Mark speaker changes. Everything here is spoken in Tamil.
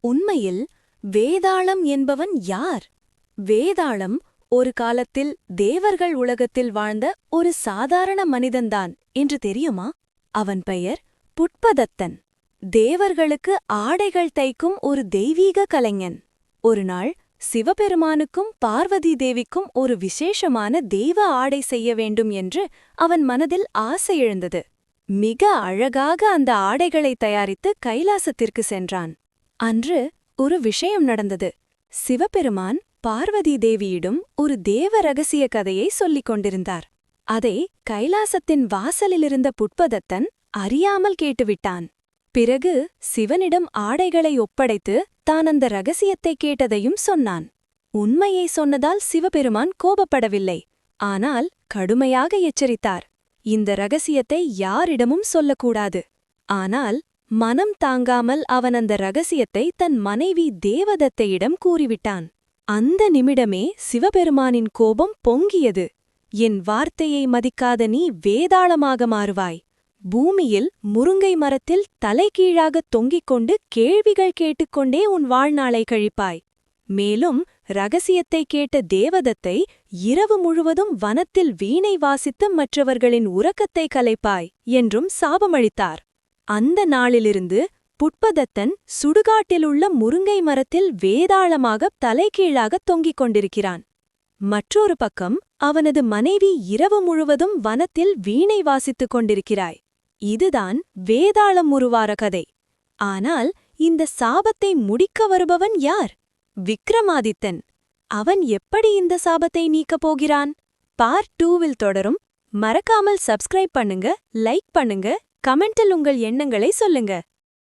Speaker 1: உண்மையில் வேதாளம் என்பவன் யார்? வேதாளம் ஒரு காலத்தில் தேவர்கள் உலகத்தில் வாழ்ந்த ஒரு சாதாரண மனிதன்தான் என்று தெரியுமா? அவன் பெயர் புட்பதத்தன். தேவர்களுக்கு ஆடைகள் தைக்கும் ஒரு தெய்வீக கலைஞன். ஒருநாள் சிவபெருமானுக்கும் பார்வதி தேவிக்கும் ஒரு விசேஷமான தெய்வ ஆடை செய்ய வேண்டும் என்று அவன் மனதில் ஆசை எழுந்தது. மிக அழகாக அந்த ஆடைகளை தயாரித்து கைலாசத்திற்கு சென்றான். அன்று ஒரு விஷயம் நடந்தது. சிவபெருமான் பார்வதி தேவியிடம் ஒரு தேவ ரகசிய கதையை சொல்லிக் கொண்டிருந்தார். அதை கைலாசத்தின் வாசலிலிருந்த புட்பதத்தன் அறியாமல் கேட்டுவிட்டான். பிறகு சிவனிடம் ஆடைகளை ஒப்படைத்து தான் அந்த ரகசியத்தை கேட்டதையும் சொன்னான். உண்மையை சொன்னதால் சிவபெருமான் கோபப்படவில்லை. ஆனால் கடுமையாக எச்சரித்தார். இந்த ரகசியத்தை யாரிடமும் சொல்லக்கூடாது. ஆனால் மனம் தாங்காமல் அவன் அந்த ரகசியத்தை தன் மனைவி தேவதத்தையிடம் கூறிவிட்டான். அந்த நிமிடமே சிவபெருமானின் கோபம் பொங்கியது. என் வார்த்தையை மதிக்காத நீ வேதாளமாக மாறுவாய். பூமியில் முருங்கை மரத்தில் தலைகீழாக தொங்கிக் கொண்டு கேள்விகள் கேட்டுக்கொண்டே உன் வாழ்நாளை கழிப்பாய். மேலும் ரகசியத்தை கேட்ட தேவதத்தை இரவு முழுவதும் வனத்தில் வீணை வாசித்து மற்றவர்களின் உறக்கத்தை கலைப்பாய் என்றும் சாபமளித்தார். அந்த நாளிலிருந்து புட்பதத்தன் சுடுகாட்டிலுள்ள முருங்கை மரத்தில் வேதாளமாக தலைகீழாக தொங்கிக் கொண்டிருக்கிறான். மற்றொரு பக்கம் அவனது மனைவி இரவு முழுவதும் வனத்தில் வீணை வாசித்துக் கொண்டிருக்கிறாய். இதுதான் வேதாளம் உருவார கதை. ஆனால் இந்த சாபத்தை முடிக்க வருபவன் யார்? விக்ரமாதித்தன். அவன் எப்படி இந்த சாபத்தை நீக்கப் போகிறான்? பார்ட் டூவில் தொடரும். மறக்காமல் சப்ஸ்கிரைப் பண்ணுங்க லைக் பண்ணுங்க கமெண்டில் உங்கள் எண்ணங்களை சொல்லுங்க.